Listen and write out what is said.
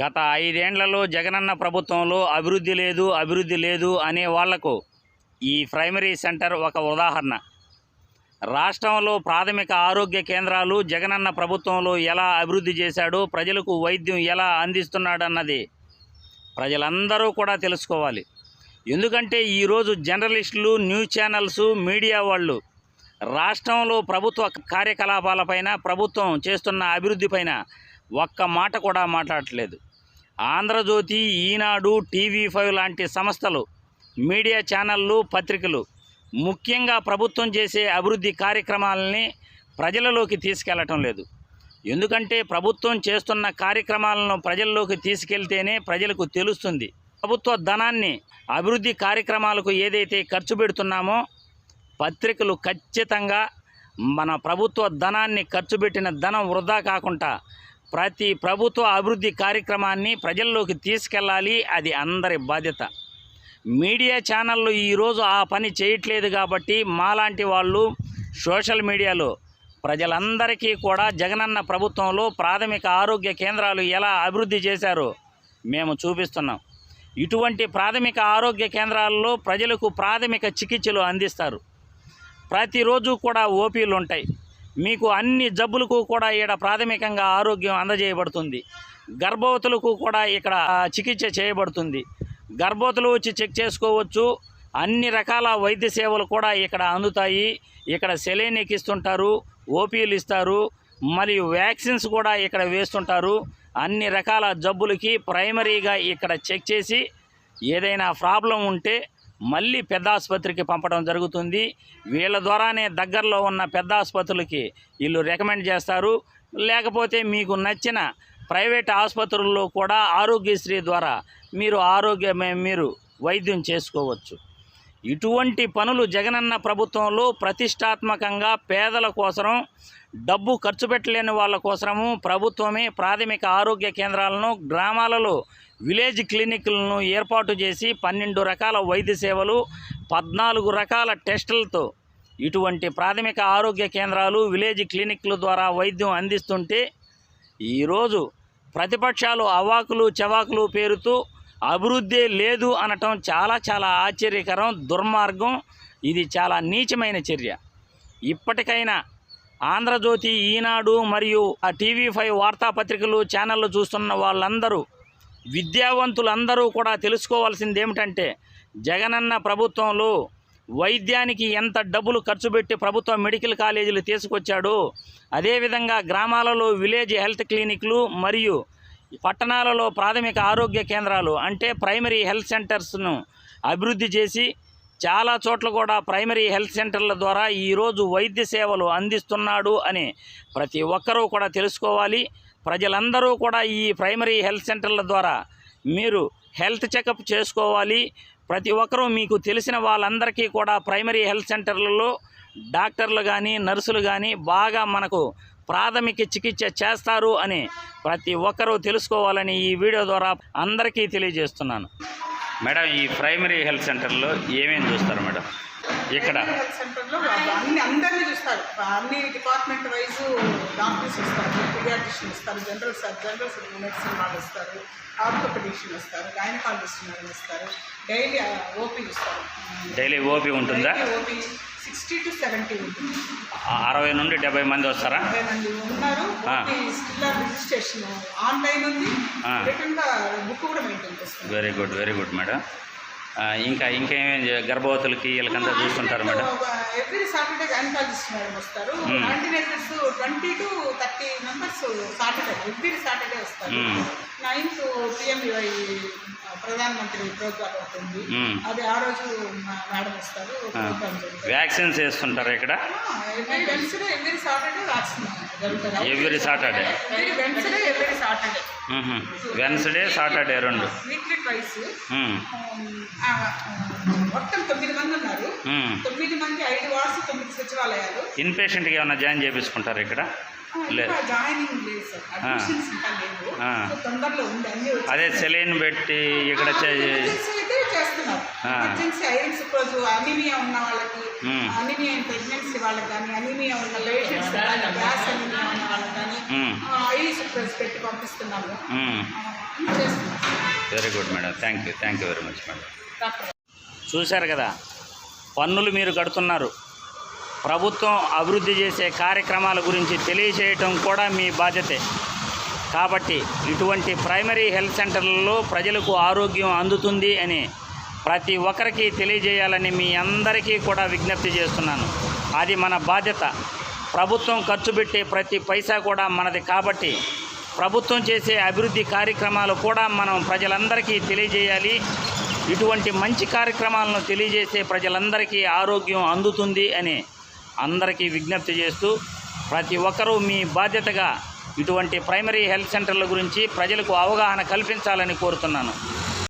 గత ఐదేండ్లలో జగనన్న ప్రభుత్వంలో అభివృద్ధి లేదు అభివృద్ధి లేదు అనే వాళ్ళకు ఈ ప్రైమరీ సెంటర్ ఒక ఉదాహరణ. రాష్ట్రంలో ప్రాథమిక ఆరోగ్య కేంద్రాలు జగనన్న ప్రభుత్వంలో ఎలా అభివృద్ధి చేశాడో ప్రజలకు వైద్యం ఎలా అందిస్తున్నాడన్నది ప్రజలందరూ కూడా తెలుసుకోవాలి. ఎందుకంటే ఈరోజు జర్నలిస్టులు న్యూస్ ఛానల్స్ మీడియా వాళ్ళు రాష్ట్రంలో ప్రభుత్వ కార్యకలాపాలపైన ప్రభుత్వం చేస్తున్న అభివృద్ధిపైన ఒక్క మాట కూడా మాట్లాడట్లేదు. ఆంధ్రజ్యోతి ఈనాడు టీవీ ఫైవ్ లాంటి సంస్థలు మీడియా ఛానళ్ళు పత్రికలు ముఖ్యంగా ప్రభుత్వం చేసే అభివృద్ధి కార్యక్రమాలని ప్రజలలోకి తీసుకెళ్ళటం లేదు. ఎందుకంటే ప్రభుత్వం చేస్తున్న కార్యక్రమాలను ప్రజల్లోకి తీసుకెళ్తేనే ప్రజలకు తెలుస్తుంది. ప్రభుత్వ ధనాన్ని అభివృద్ధి కార్యక్రమాలకు ఏదైతే ఖర్చు పెడుతున్నామో పత్రికలు ఖచ్చితంగా మన ప్రభుత్వ ధనాన్ని ఖర్చు పెట్టిన ధనం వృధా కాకుండా ప్రతి ప్రభుత్వ అభివృద్ధి కార్యక్రమాన్ని ప్రజల్లోకి తీసుకెళ్ళాలి అది అందరి బాధ్యత. మీడియా ఛానళ్ళు ఈరోజు ఆ పని చేయట్లేదు కాబట్టి మాలాంటి వాళ్ళు సోషల్ మీడియాలో ప్రజలందరికీ కూడా జగనన్న ప్రభుత్వంలో ప్రాథమిక ఆరోగ్య కేంద్రాలు ఎలా అభివృద్ధి చేశారో మేము చూపిస్తున్నాం. ఇటువంటి ప్రాథమిక ఆరోగ్య కేంద్రాల్లో ప్రజలకు ప్రాథమిక చికిత్సలు అందిస్తారు. ప్రతిరోజు కూడా ఓపీలు ఉంటాయి మీకు అన్ని జబ్బులకు కూడా ఇక్కడ ప్రాథమికంగా ఆరోగ్యం అందజేయబడుతుంది. గర్భవతులకు కూడా ఇక్కడ చికిత్స చేయబడుతుంది. గర్భవతులు వచ్చి చెక్ చేసుకోవచ్చు. అన్ని రకాల వైద్య సేవలు కూడా ఇక్కడ అందుతాయి. ఇక్కడ సెలైన్ ఎక్కిస్తుంటారు ఓపీలు ఇస్తారు మరియు వ్యాక్సిన్స్ కూడా ఇక్కడ వేస్తుంటారు. అన్ని రకాల జబ్బులకి ప్రైమరీగా ఇక్కడ చెక్ చేసి ఏదైనా ప్రాబ్లం ఉంటే మళ్ళీ పెద్ద ఆసుపత్రికి పంపడం జరుగుతుంది. వీళ్ళ ద్వారానే దగ్గరలో ఉన్న పెద్ద ఆసుపత్రులకి వీళ్ళు రికమెండ్ చేస్తారు. లేకపోతే మీకు నచ్చిన ప్రైవేట్ ఆసుపత్రుల్లో కూడా ఆరోగ్యశ్రీ ద్వారా మీరు ఆరోగ్యమే మీరు వైద్యం చేసుకోవచ్చు. ఇటువంటి పనులు జగనన్న ప్రభుత్వంలో ప్రతిష్టాత్మకంగా పేదల కోసరం డబ్బు ఖర్చు పెట్టలేని వాళ్ళ కోసము ప్రభుత్వమే ప్రాథమిక ఆరోగ్య కేంద్రాలను గ్రామాలలో విలేజ్ క్లినిక్లను ఏర్పాటు చేసి పన్నెండు రకాల వైద్య సేవలు పద్నాలుగు రకాల టెస్టులతో ఇటువంటి ప్రాథమిక ఆరోగ్య కేంద్రాలు విలేజ్ క్లినిక్ల ద్వారా వైద్యం అందిస్తుంటే ఈరోజు ప్రతిపక్షాలు అవాకులు చవాకులు పేరుతూ అభివృద్ధి లేదు అనటం చాలా చాలా ఆశ్చర్యకరం దుర్మార్గం. ఇది చాలా నీచమైన చర్య. ఇప్పటికైనా ఆంధ్రజ్యోతి ఈనాడు మరియు ఆ టీవీ ఫైవ్ వార్తాపత్రికలు ఛానళ్ళు చూస్తున్న వాళ్ళందరూ విద్యావంతులందరూ కూడా తెలుసుకోవాల్సింది ఏమిటంటే జగనన్న ప్రభుత్వంలో వైద్యానికి ఎంత డబ్బులు ఖర్చు పెట్టి ప్రభుత్వ మెడికల్ కాలేజీలు తీసుకొచ్చాడో అదేవిధంగా గ్రామాలలో విలేజ్ హెల్త్ క్లినిక్లు మరియు పట్టణాలలో ప్రాథమిక ఆరోగ్య కేంద్రాలు అంటే ప్రైమరీ హెల్త్ సెంటర్స్ను అభివృద్ధి చేసి చాలా చోట్ల కూడా ప్రైమరీ హెల్త్ సెంటర్ల ద్వారా ఈరోజు వైద్య సేవలు అందిస్తున్నాడు అని ప్రతి ఒక్కరూ కూడా తెలుసుకోవాలి. ప్రజలందరూ కూడా ఈ ప్రైమరీ హెల్త్ సెంటర్ల ద్వారా మీరు హెల్త్ చెకప్ చేసుకోవాలి. ప్రతి ఒక్కరూ మీకు తెలిసిన వాళ్ళందరికీ కూడా ప్రైమరీ హెల్త్ సెంటర్లలో డాక్టర్లు కానీ నర్సులు కానీ బాగా మనకు ప్రాథమిక చికిత్స చేస్తారు అని ప్రతి ఒక్కరూ తెలుసుకోవాలని ఈ వీడియో ద్వారా అందరికీ తెలియజేస్తున్నాను. మేడం ఈ ప్రైమరీ హెల్త్ సెంటర్లో ఏమేమి చూస్తారు మేడం? ఇక్కడ. హెల్త్ సెంటర్లో అన్ని అందరినీ చూస్తారు. అన్ని డిపార్ట్మెంట్ వైజ్ డాక్టర్స్ వస్తారు పీడియాట్రిషియన్ వస్తారు జనరల్ సర్ జనరల్ మెడిసిన్ వాళ్ళు వస్తారు ఆర్థోపెడిషియన్ వస్తారు గైనకాలజిస్ట్ మేడం వస్తారు డైలీ ఓపీ ఇస్తారు డైలీ ఓపీ ఉంటుందా? ఓపీ సిక్స్టీ టు సెవెంటీ ఉంటుంది. అరవై నుండి డెబ్బై మంది వస్తారా? మంది ఉన్నారు. స్టిల్ రిజిస్ట్రేషన్ ఆన్లైన్ ఉంది. రిటర్న్గా బుక్ కూడా maintain very good very good madam. ఇంకా ఇంకేమేం చే- గర్భవతులకి వీళ్ళకంతా చూస్తుంటారు madam. Every Saturday gynaecologist madam వస్తారు. Antenatals twenty to thirty members Saturday every Saturday వస్తారు. Nine to PMUI Pradhan Mantri programme అవుతుంది. అది ఆ రోజు మేడం వస్తారు వ్యాక్సిన్స్ వేస్తుంటారా ఇక్కడ? ఎవ్రీ సాటర్డే వ్యాక్సిన్ జరుగుతుంది. Every Saturday every Wednesday every Saturday Wednesday Saturday రెండు. Weekly twice hmm. మొత్తం తొమ్మిది మంది ఉన్నారు. మ్మ్. తొమ్మిది మంది ఐదు వార్డ్స్ తొమ్మిది సచివాలయాలు. ఇన్ పేషెంట్కి ఏమైనా జాయిన్ చేయించుకుంటారు ఇక్కడ? అదే సెలైన్ పెట్టి ఇక్కడ ఎమర్జెన్సీ ఐరన్ రోజు అనీమియా ఉన్న వాళ్ళకి. అనీమియా ప్రెగ్నెన్సీ వాళ్ళకి కానీ అనీమియా ఉన్న పేషెంట్స్ వాళ్ళకి కానీ పెట్టి పంపిస్తున్నాము. Very good madam thank you thank you very much madam చూశారు కదా పన్నులు మీరు కడుతున్నారు. ప్రభుత్వం అభివృద్ధి చేసే కార్యక్రమాల గురించి తెలియజేయటం కూడా మీ బాధ్యతే. కాబట్టి ఇటువంటి ప్రైమరీ హెల్త్ సెంటర్లలో ప్రజలకు ఆరోగ్యం అందుతుంది అని ప్రతి ఒక్కరికి తెలియజేయాలని మీ అందరికీ కూడా విజ్ఞప్తి చేస్తున్నాను. అది మన బాధ్యత. ప్రభుత్వం ఖర్చు పెట్టే ప్రతి పైసా కూడా మనది కాబట్టి ప్రభుత్వం చేసే అభివృద్ధి కార్యక్రమాలు కూడా మనం ప్రజలందరికీ తెలియజేయాలి. ఇటువంటి మంచి కార్యక్రమాలను తెలియజేసే ప్రజలందరికీ ఆరోగ్యం అందుతుంది అని అందరికీ విజ్ఞప్తి చేస్తూ ప్రతి ఒక్కరూ మీ బాధ్యతగా ఇటువంటి ప్రైమరీ హెల్త్ సెంటర్ల గురించి ప్రజలకు అవగాహన కల్పించాలని కోరుతున్నాను.